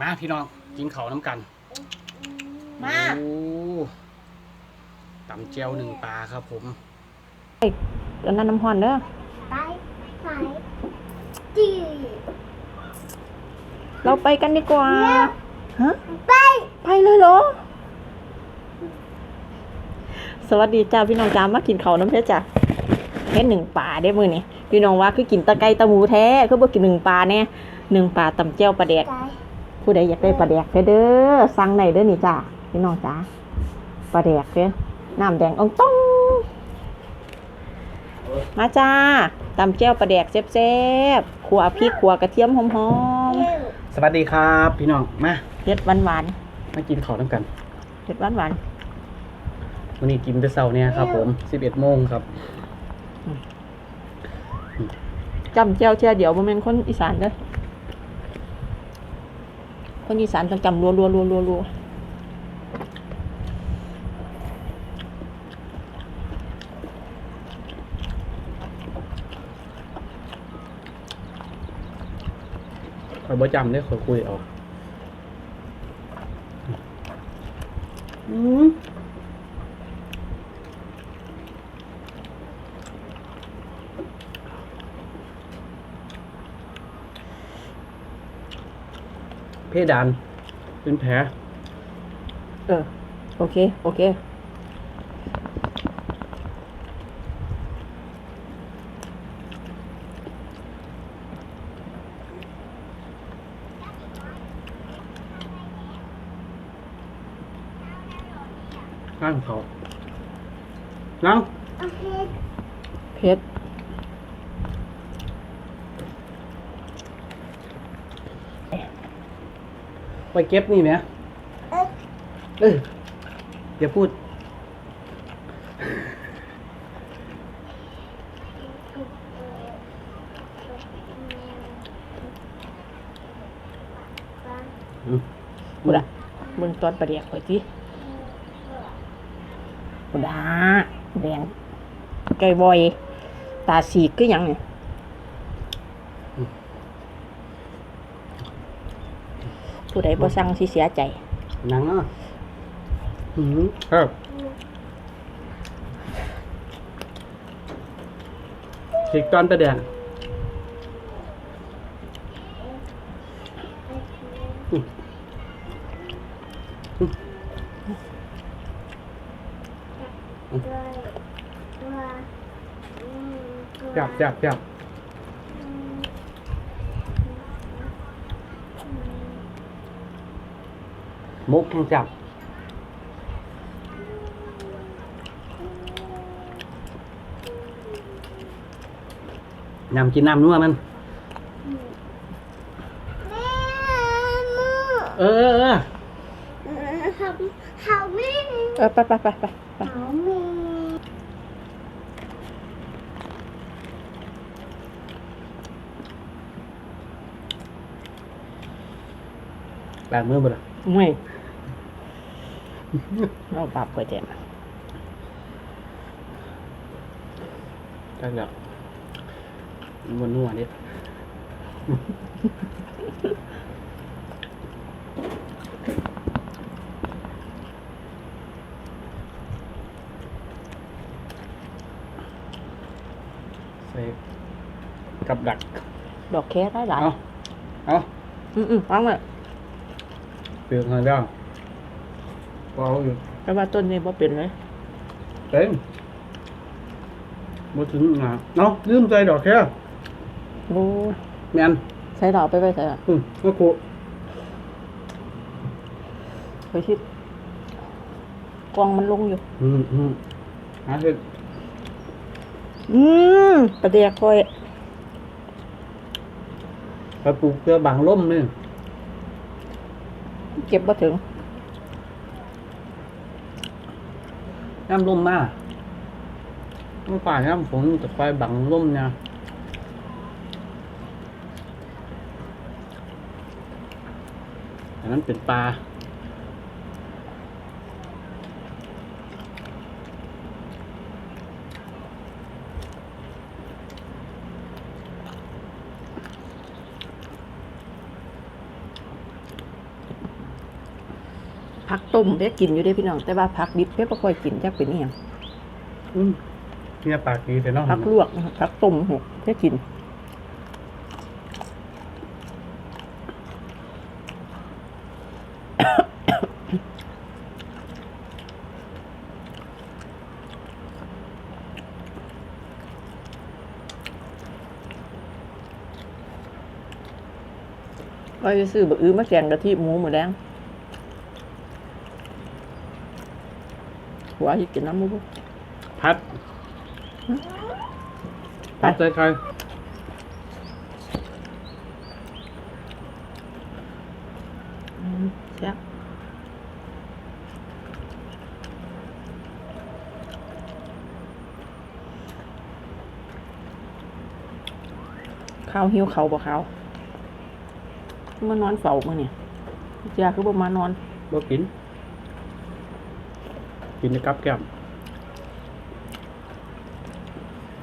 มาพี่น้องกินเขาวน้ำกันมา โอ้ตำเจียวหนึ่งปลาครับผม อันนั้นน้ำหอนเด้อไปไปจีเราไปกันดีกว่าฮะไปไปเลยเหรอ สวัสดีจ้าพี่น้องจ้ามากินเขาวน้ำเพชรจ้ะเพชรหนึ่งปลาได้มือนี่พี่น้องว่าคือกินตะไคร้ตะหมูแท้คือบ่กินหนึ่งปลาเนี่ย หนึ่งปลาตำเจียวปลาแดกไปผู้ใดอยากได้ปลาแดกเด้อสั่งไหนเด้อนี่จ้าพี่น้องจ้าปลาแดกเด้อน้ำแดงอ่องต้องมาจ้าตำเจียวปลาแดกแซ่บๆขัวพริกขัวกระเทียมหอมเร็วสวัสดีครับ พี่น้องมาๆเผ็ดหวานมากินเขาวน้ำกันๆเผ็ดหวานวันนี้กินแต่เช้าเนี่ยครับ ผม11โมงครับๆจำเจียวเชียเดี๋ยวบ่แม่นคนอีสานเด้อ คนอีสานต้องจำรัวๆๆๆๆคอยบ่จำได้คอยคุยเอาอืม ดาน เป็นแผลเออโอเค โอเค นั่งเขานั่งโอเคเผ็ด ไปเก็บนี่ไหมเอ๊ะเอออย่าพูดอืมบุดะเบิ่งตอนปลาแดกข่อยสิบุดาแดงไก่บอย ตาสีกคือหยังเนี่ย ผู้ใดบ่สั่งสิเสียใจ หนังอะอืมครับฉีกตอนประแดงอืมอืมด้วยตัวอืมตัวจับจับจับ อืมอื มมุกทั้งจับน้ำกินน้ำนัวมันแม่มือเออเออเออเออเขาเขาไม่เออไปไปไปไปไปเขาไม่แบกมือบ่ล่ะไม่ เอาปากข่อยแจมได้แล้วมันนัวนิดใส่กับดัก ดอกแค่ได้หลายเอาเอาอืมอืมวางไว้เปลือกหน่อยแล้ว เอาอยู่แต่ว่าต้นนี้บ่เป็นเลยเต็มมาถึงหนาเนาะลืมใจดอกแค่โอ้แมนใส่ดอกไปไปใส่ดอกอืมก็กูไปคิดกวางมันลงอยู่ อืมอืมหาเห็ดอืมประเดี๋ยวคอยไปปลูกเพื่อบางล่มนี่เก็บมาถึง น้ำร่มมากน้ำป่าน้ำฝนจะคอยบังร่มเนี่ยอันนั้นเป็นปลา ผักต้มเพ่กินอยู่ได้พี่น้อง แต่ว่าผักดิบเพ่บ่ค่อยกินจักเป็นอีหยังอืมเนี่ยปากดีแต่เน้องผักลวกนะครับผักต้มหกเพ่กินก็จะซื้อบะอื้อมาแกงกะทิหมูหมูแดง หัวที่กินน้ำมูกพัด พัดใจใครแซ่บข้าวหิวเขาบ่ข้าวมานอนเฝ้ามื่อเนี่ยเจ้าคือบ่มานอนบ่กิน กินในกับแก้ม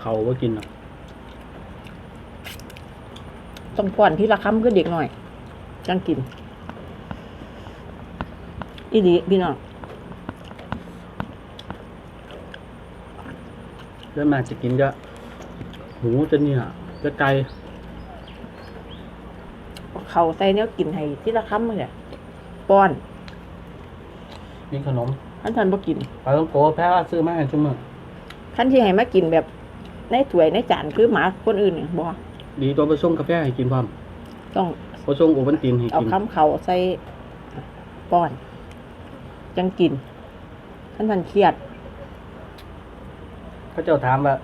เขาบ่กินหรอกต้องป้อนที่ละคำก็เด็กหน่อยจังกิน อีดีพี่น้องแล้วมาจะกินก็หมูจะเนี่ยจะไก่เขาใส่เนี้ยกินให้ที่ละคำมาเนี่ยป้อนมีขนม ท่านท่านบ่กินปลาต้องโกแพ้ว่าซื้อมาให้ชุ่มอขั้นที่ให้มากินแบบในถ้วยในจานคือหมาคนอื่นเนี่ยบ่ดีตัวไปส่งกาแฟให้กินพร้อมต้องไปส่งโอวัลตินให้เอากินคำเขาใส่ป้อน จังกินท่านท่านเครียดเขาเจ้าถามว่า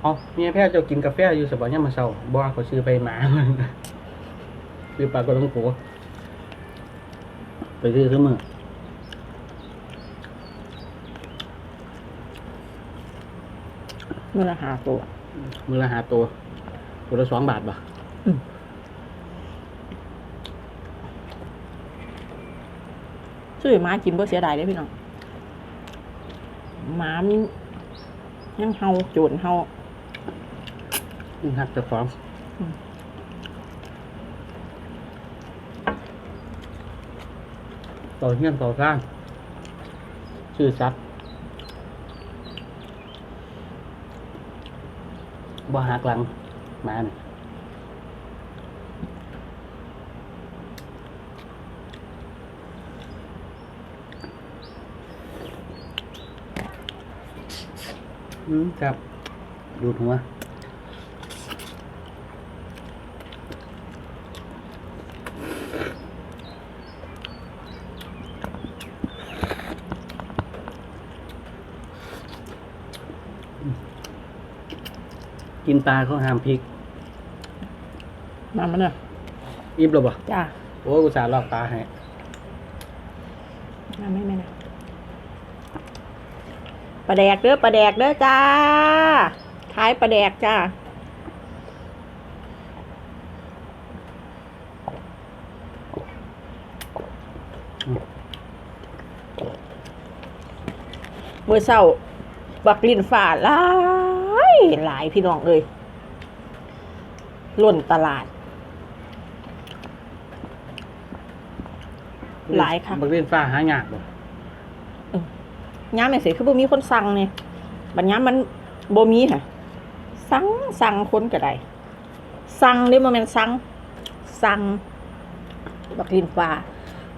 เอ๋อเมียแพ้เจ้ากินกาแฟอยู่สบายยามมาเช้าบ่ว่าเขาซื้อไปหมาซื้อปลาก็ต้องโกไปซื้อซื้อมือ มื่อละหาตัว มือละหาตัว ตัวละสองบาทบ่ซื้อหมากินบ่เสียดายเด้พี่น้องหมามันยังเฮาโจรเฮานี่หักเจะฟ้าของอืม ต่อเฮียนต่อสร้าง ชื่อซัด บ่หักหลังมานี่อืมครับ ดูดหัว กินปลาเขาห้ามพริกมามันเน่ะอิ่มแล้วบ่จ้าโอ้กูสาห์ลอกปลาให้มาไม่ไม่นะปลาแดกเด้อปลาแดกเด้อจ้าขายปลาแดกจ้าเมื่อเช้าบักลินฝ่าหลาย หลายพี่น้องเลยล้นตลาด หลายค่ะบักเรียนฟ้าหายากบ่ย้ำไม่เสร็จคือบ่มีคนสั่งเนี่ยบัดย้ำมันบ่มีค่ะ สั่งสั่งคนก็ได้สั่งเด้บ่แม่นสั่งสั่งบักลินฟ้า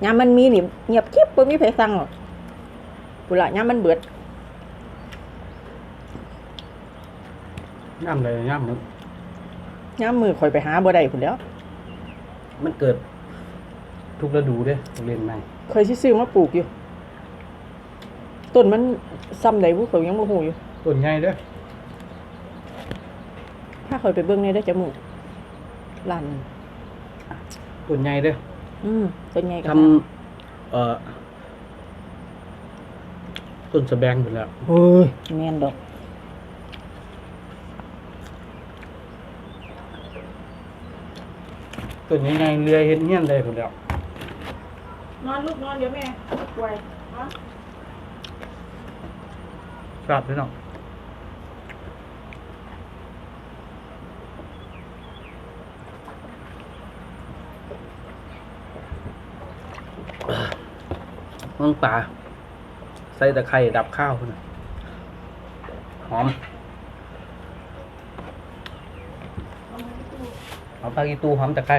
ย้ำมันมีนี่เงียบกิ๊บบ่มีไผสั่งหรอกพุ่นล่ะย้ำมันเบิด ย่ำเลยย่ำมันย้ำมือข่อยไปหาบ่ได้พุ่นแหล้วมันเกิด ทุกฤดูเด้บักเรียนใหม่เคยสิซื้อมาปลูกอยู่ต้นมันซ้ำใดบ่เขายังบ่ฮู้อยู่ต้นใหญ่เด้อถ้าข่อยไปเบิ่งในเด้อจะมือร้านนั้นต้นใหญ่เด้ออืมต้นใหญ่ก็ทำเอ่อต้นสะแบงหมดแล้ว เฮ้ยแม่นดอก ตัวนี้ไงเรือเห็นเงี้ยนเลยผมแล้วนอนลูกนอนเดี๋ยวแม่ป่วยฮะกลับพี่น้องมังป่าใส่ตะไคร่ดับข้าวนะหอมหอมปลกีตูหอมตะไคร่